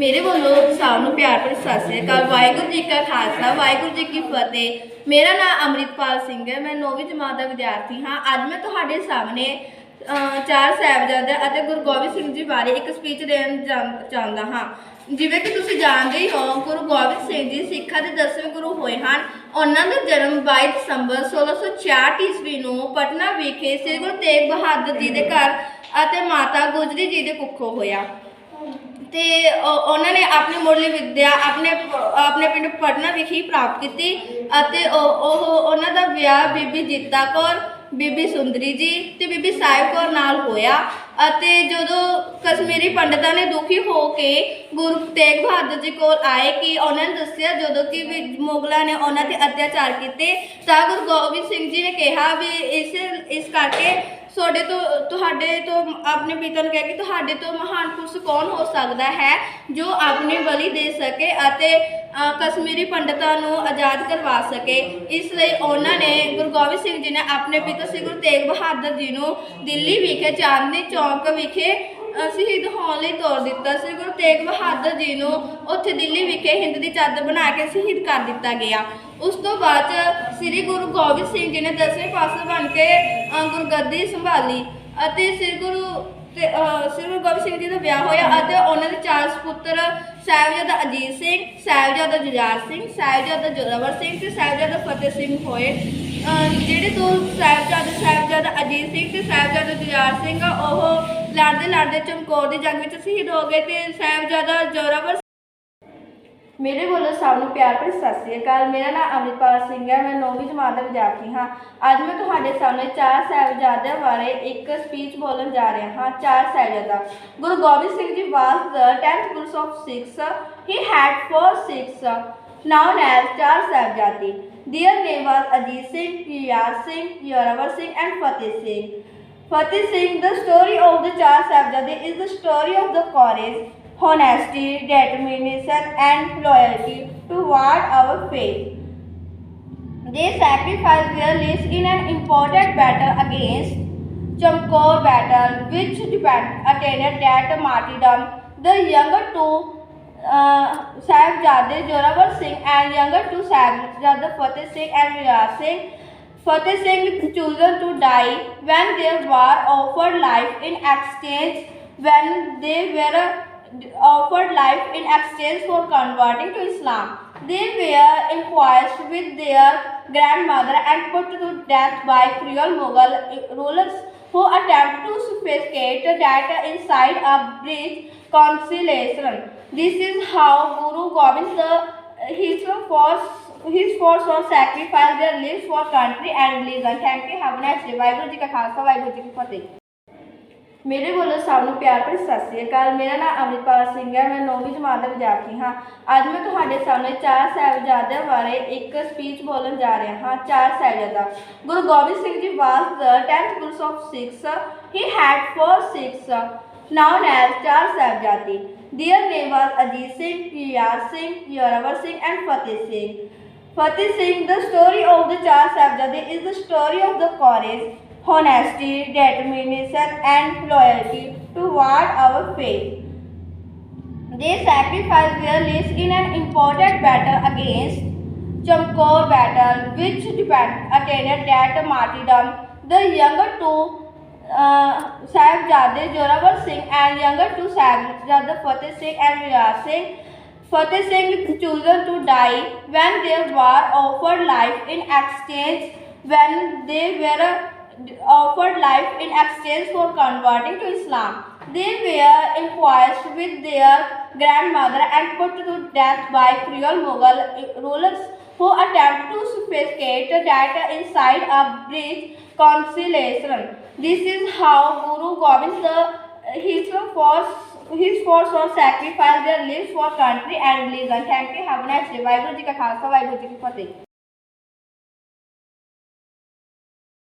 ਮੇਰੇ ਵੱਲੋਂ ਸਭ ਨੂੰ ਪਿਆਰ ਭਰੀ ਸਤਿ ਸ੍ਰੀ ਅਕਾਲ। ਵਾਹਿਗੁਰੂ ਜੀ ਕਾ ਖਾਲਸਾ, ਵਾਹਿਗੁਰੂ ਜੀ ਕੀ ਫਤਿਹ। ਮੇਰਾ ਨਾਮ ਅੰਮ੍ਰਿਤਪਾਲ ਸਿੰਘ ਹੈ, ਮੈਂ 9ਵੀਂ ਜਮਾਤ ਦਾ ਵਿਦਿਆਰਥੀ ਹਾਂ। ਅੱਜ ਮੈਂ ਤੁਹਾਡੇ ਸਾਹਮਣੇ ਚਾਰ ਸਾਹਿਬਜ਼ਾਦੇ ਅਤੇ ਗੁਰੂ ਗੋਬਿੰਦ ਸਿੰਘ ਜੀ ਬਾਰੇ ਇੱਕ ਸਪੀਚ ਦੇਣ ਜਾ- ਚਾਹੁੰਦਾ ਹਾਂ। ਜਿਵੇਂ ਕਿ ਤੁਸੀਂ ਜਾਣਦੇ ਹੀ ਹੋ, ਗੁਰੂ ਗੋਬਿੰਦ ਸਿੰਘ ਜੀ ਸਿੱਖਾਂ ਦੇ ਦਸਵੇਂ ਗੁਰੂ ਹੋਏ ਹਨ। ਉਹਨਾਂ ਦਾ ਜਨਮ 22 ਦਸੰਬਰ 1666 ਈਸਵੀ ਨੂੰ ਪਟਨਾ ਵਿਖੇ ਸ੍ਰੀ ਗੁਰੂ ਤੇਗ ਬਹਾਦਰ ਜੀ ਦੇ ਘਰ ਅਤੇ ਮਾਤਾ ਗੁਜਰੀ ਜੀ ਦੇ ਕੁੱਖੋਂ ਹੋਇਆ। ਤੇ ਉਹਨਾਂ ਨੇ ਆਪਣੀ ਮੁੱਢਲੀ ਵਿੱਦਿਆ, ਆਪਣੇ ਆਪਣੇ ਪਿੰਡ ਪਟਨਾ ਵਿਖੇ ਪ੍ਰਾਪਤ ਕੀਤੀ ਅਤੇ ਉਹ ਉਹ ਉਹਨਾਂ ਦਾ ਵਿਆਹ ਬੀਬੀ ਜੀਤਾ ਕੌਰ, ਬੀਬੀ ਸੁੰਦਰੀ ਜੀ ਤੇ ਬੀਬੀ ਸਾਹਿਬ ਕੌਰ ਨਾਲ ਹੋਇਆ ਅਤੇ ਜਦੋਂ ਕਸ਼ਮੀਰੀ ਪੰਡਤਾਂ ਨੇ ਦੁਖੀ ਹੋ ਕੇ ਗੁਰੂ ਤੇਗ ਬਹਾਦਰ ਜੀ ਕੋਲ ਆਏ ਕਿ ਉਹਨਾਂ ਨੇ ਦੱਸਿਆ ਜਦੋਂ ਕਿ ਵੀ ਮੁਗਲਾਂ ਨੇ ਉਹਨਾਂ ਤੇ ਅਤਿਆਚਾਰ ਕੀਤੇ ਤਾਂ ਗੁਰੂ ਗੋਬਿੰਦ ਸਿੰਘ ਜੀ ਨੇ ਕਿਹਾ ਵੀ ਇਸ ਇਸ ਕਰਕੇ ਤੁਹਾਡੇ ਤੋਂ ਤੁਹਾਡੇ ਤੋਂ, ਆਪਣੇ ਪਿਤਾ ਨੂੰ ਕਿਹਾ ਕਿ ਤੁਹਾਡੇ ਤੋਂ ਮਹਾਨ ਪੁਰਸ਼ ਕੌਣ ਹੋ ਸਕਦਾ ਹੈ, ਜੋ ਆਪਣੀ ਬਲੀ ਦੇ ਸਕੇ ਅਤੇ ਕਸ਼ਮੀਰੀ ਪੰਡਤਾਂ ਨੂੰ ਆਜ਼ਾਦ ਕਰਵਾ ਸਕੇ। ਇਸ ਲਈ ਉਹਨਾਂ ਨੇ ਗੁਰੂ ਗੋਬਿੰਦ ਸਿੰਘ ਜੀ ਨੇ ਆਪਣੇ ਪਿਤਾ ਸ੍ਰੀ ਗੁਰੂ ਤੇਗ ਬਹਾਦਰ ਜੀ ਨੂੰ ਦਿੱਲੀ ਵਿਖੇ, ਚਾਂਦਨੀ ਚੌਕ ਵਿਖੇ ਸ਼ਹੀਦ ਹੋਣ ਲਈ ਤੋਰ ਦਿੱਤਾ। ਸ੍ਰੀ ਗੁਰੂ ਤੇਗ ਬਹਾਦਰ ਜੀ ਨੂੰ ਉੱਥੇ ਦਿੱਲੀ ਵਿਖੇ ਹਿੰਦ ਦੀ ਚਾਦਰ ਬਣਾ ਕੇ ਸ਼ਹੀਦ ਕਰ ਦਿੱਤਾ ਗਿਆ। ਉਸ ਤੋਂ ਬਾਅਦ 'ਚ ਸ੍ਰੀ ਗੁਰੂ ਗੋਬਿੰਦ ਸਿੰਘ ਜੀ ਨੇ ਦਸਵੇਂ ਪਾਤਸ਼ਾਹ ਬਣ ਕੇ ਗੁਰਗੱਦੀ ਸੰਭਾਲੀ ਅਤੇ ਸ੍ਰੀ ਗੁਰੂ ਤੇ ਅ, ਸ੍ਰੀ ਗੁਰੂ ਗੋਬਿੰਦ ਸਿੰਘ ਜੀ ਦਾ ਵਿਆਹ ਹੋਇਆ ਅਤੇ ਉਹਨਾਂ ਦੇ ਚਾਰ ਸੁਪੁੱਤਰ ਸਾਹਿਬਜ਼ਾਦਾ ਅਜੀਤ ਸਿੰਘ ਸਾਹਿਬਜ਼ਾਦਾ ਜੁਝਾਰ ਸਿੰਘ ਸਾਹਿਬਜ਼ਾਦਾ ਜੋਰਾਵਰ ਸਿੰਘ ਤੇ ਸਾਹਿਬਜ਼ਾਦਾ ਫਤਿਹ ਸਿੰਘ ਹੋਏ। ਅ, ਜਿਹੜੇ ਦੋ ਸਾਹਿਬਜ਼ਾਦੇ ਸਾਹਿਬਜ਼ਾਦਾ ਅਜੀਤ ਸਿੰਘ ਤੇ ਸਾਹਿਬਜ਼ਾਦਾ ਜੁਝਾਰ ਸਿੰਘ ਆ, ਉਹ ਲੜਦੇ ਲੜਦੇ ਚਮਕੌਰ ਦੀ ਜੰਗ ਵਿੱਚ ਸ਼ਹੀਦ ਹੋ ਗਏ ਤੇ ਸਾਹਿਬਜ਼ਾਦਾ ਜੋਰਾਵਰ ਮੇਰੇ ਵੱਲੋਂ ਸਭ ਨੂੰ ਪਿਆਰ ਭਰੀ ਸਤਿ ਸ੍ਰੀ ਅਕਾਲ ਮੇਰਾ ਨਾਮ ਅਮਰਿਤਪਾਲ ਸਿੰਘ ਹੈ ਮੈਂ 9ਵੀਂ ਜਮਾਤ ਦਾ ਵਿਦਿਆਰਥੀ ਹਾਂ ਅੱਜ ਮੈਂ ਤੁਹਾਡੇ ਸਾਹਮਣੇ ਚਾਰ ਸਾਹਿਬਜ਼ਾਦਿਆਂ ਬਾਰੇ ਇੱਕ ਸਪੀਚ ਬੋਲਣ ਜਾ ਰਿਹਾ ਹਾਂ ਚਾਰ ਸਾਹਿਬਜ਼ਾਦਾ ਗੁਰੂ ਗੋਬਿੰਦ ਸਿੰਘ ਜੀ was the 10th Guru of Sikhs he had four Sikhs known as ਚਾਰ ਸਾਹਿਬਜ਼ਾਦੇ their name was Ajit Singh Yar Singh Yoravar Singh and Fateh Singh Fateh Singh the story of the ਚਾਰ ਸਾਹਿਬਜ਼ਾਦੇ is the story of the courage honesty, determination, and loyalty toward our faith. They sacrificed their lives in an important battle against Chamkaur battle, which attended that martyrdom. The younger two uh, Sahibzade Singh and younger two Sahibzade Fateh Singh and Riyaz Singh Fateh Singh chosen to die when they were offered life in exchange when they were offered uh, life in exchange for converting to Islam. They were inquired with their grandmother and put to death by cruel Mughal eh, rulers who attempted to suffocate data inside a brief conciliation. This is how Guru Gobind eh, his force his force or sacrifice their lives for country and religion. Thank you. Have a nice day. Vaheguru Ka Khalsa, Vaheguru Ki Fateh. ਮੇਰੇ ਵੱਲੋਂ ਸਭ ਨੂੰ ਪਿਆਰ ਭਰੀ ਸਤਿ ਸ੍ਰੀ ਅਕਾਲ ਮੇਰਾ ਨਾਮ ਅਮਰਿਤਪਾਲ ਸਿੰਘ ਹੈ ਮੈਂ 9ਵੀਂ ਜਮਾਤ ਦਾ ਵਿਦਿਆਰਥੀ ਹਾਂ ਅੱਜ ਮੈਂ ਤੁਹਾਡੇ ਸਾਹਮਣੇ ਚਾਰ ਸਾਹਿਬਜ਼ਾਦਿਆਂ ਬਾਰੇ ਇੱਕ ਸਪੀਚ ਬੋਲਣ ਜਾ ਰਿਹਾ ਹਾਂ ਚਾਰ ਸਾਹਿਬਜ਼ਾਦਾ ਗੁਰੂ ਗੋਬਿੰਦ ਸਿੰਘ ਜੀ was the 10th Guru of Sikhs he had four Sikhs known as ਚਾਰ ਸਾਹਿਬਜ਼ਾਦੇ their name was Ajit Singh Yar Singh Yoravar Singh and Fateh Singh Fateh Singh the story of the ਚਾਰ ਸਾਹਿਬਜ਼ਾਦੇ is the story of the courage honesty, determination, and loyalty toward our faith. They sacrificed their lives in an important battle against Chamkaur battle, which attended that martyrdom. The younger two uh, Sahibzade Joravar Singh and younger two Sahibzade Fateh Singh and Riyaz Singh Fateh Singh chosen to die when they were offered life in exchange when they were uh, offered life in exchange for converting to Islam. They were inquised with their grandmother and put to death by cruel Mughal rulers who attempted to suffocate data inside a brief conciliation. This is how Guru Gobind his force his force was sacrificed their lives for country and religion. Thank you. Have a nice day. Vaheguru Ka Khalsa, Vaheguru Ki Fateh.